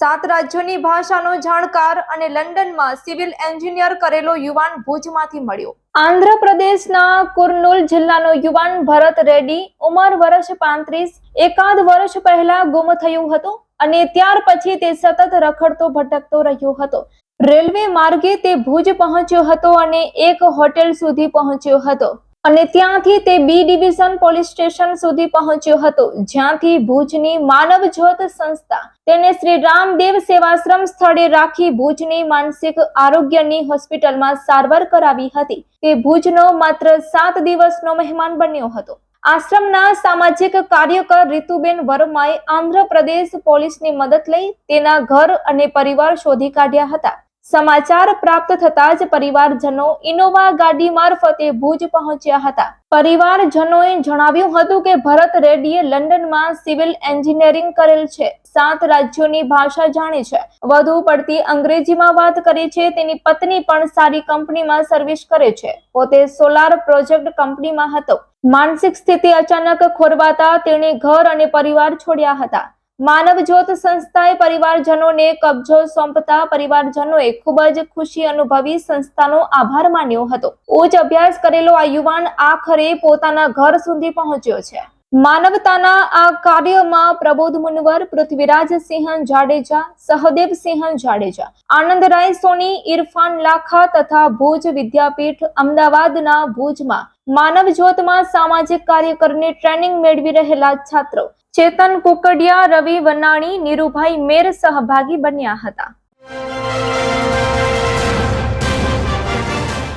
સાત રાજ્યોની ભાષાનો જાણકાર અને લંડનમાં સિવિલ એન્જિનિયર કરેલો યુવાન ભુજમાંથી મળ્યો. આંધ્રપ્રદેશના કુર્નુલ જિલ્લાનો યુવાન ભરત રેડ્ડી ઉંમર વર્ષ પાંત્રીસ, એકાદ વર્ષ પહેલા ગુમ થયો હતો અને ત્યાર પછી તે સતત રખડતો ભટકતો રહ્યો હતો. રેલવે માર્ગે તે ભુજ પહોંચ્યો હતો અને એક હોટેલ સુધી પહોંચ્યો હતો. અને ત્યાંથી તે બી ડિવિઝન પોલીસ સ્ટેશન સુધી પહોંચ્યો હતો. જ્યાંથી ભુજની માનવ જ્યોત સંસ્થા તેને શ્રી રામદેવ સેવાશ્રમ સ્થળે રાખી ભુજની માનસિક આરોગ્યની હોસ્પિટલમાં સારવાર કરાવી હતી. તે ભુજનો માત્ર સાત દિવસનો મહેમાન બન્યો હતો. આશ્રમના સામાજિક કાર્યકર રીતુબેન વર્માએ આંધ્રપ્રદેશ પોલીસની મદદ લઈ તેના ઘર અને પરિવાર શોધી કાઢ્યા હતા. સમાચાર પ્રાપ્ત થતા જ પરિવારજનો ઇનોવા ગાડી મારફતે ભુજ પહોંચ્યા હતા. પરિવારજનોએ જણાવ્યું હતું કે ભરત રેડ્ડીએ લંડનમાં સિવિલ એન્જિનિયરિંગ કરેલ છે. સાત રાજ્યોની ભાષા જાણે છે. વધુ પડતી અંગ્રેજીમાં વાત કરે છે. તેની પત્ની પણ સારી કંપનીમાં સર્વિસ કરે છે. પોતે સોલાર પ્રોજેક્ટ કંપનીમાં હતો. માનસિક સ્થિતિ અચાનક ખોરવાતા તેણે ઘર અને પરિવાર છોડ્યા હતા. માનવ જ્યોત સંસ્થાએ પરિવારજનોને કબજો સોંપતા પરિવારજનોએ ખૂબ જ ખુશી અનુભવી સંસ્થાનો આભાર માન્યો હતો. ઉચ્ચ અભ્યાસ કરેલો આ યુવાન આખરે પોતાના ઘર સુધી પહોંચ્યો છે. માનવતાના આ કાર્યમાં પ્રબોધ મુનવર પૃથ્વીરાજસિંહ જાડેજા સહદેવસિંહ જાડેજા આનંદરાય સોની, ઇરફાન લાખા તથા ભુજ વિદ્યાપીઠ અમદાવાદના ભુજમાં માનવ જ્યોતમાં સામાજિક કાર્યકરની ટ્રેનિંગ મેળવી રહેલા છાત્રો ચેતન કુકડિયા, રવિ વનાણી, નીરુભાઈ મેર સહભાગી બન્યા હતા.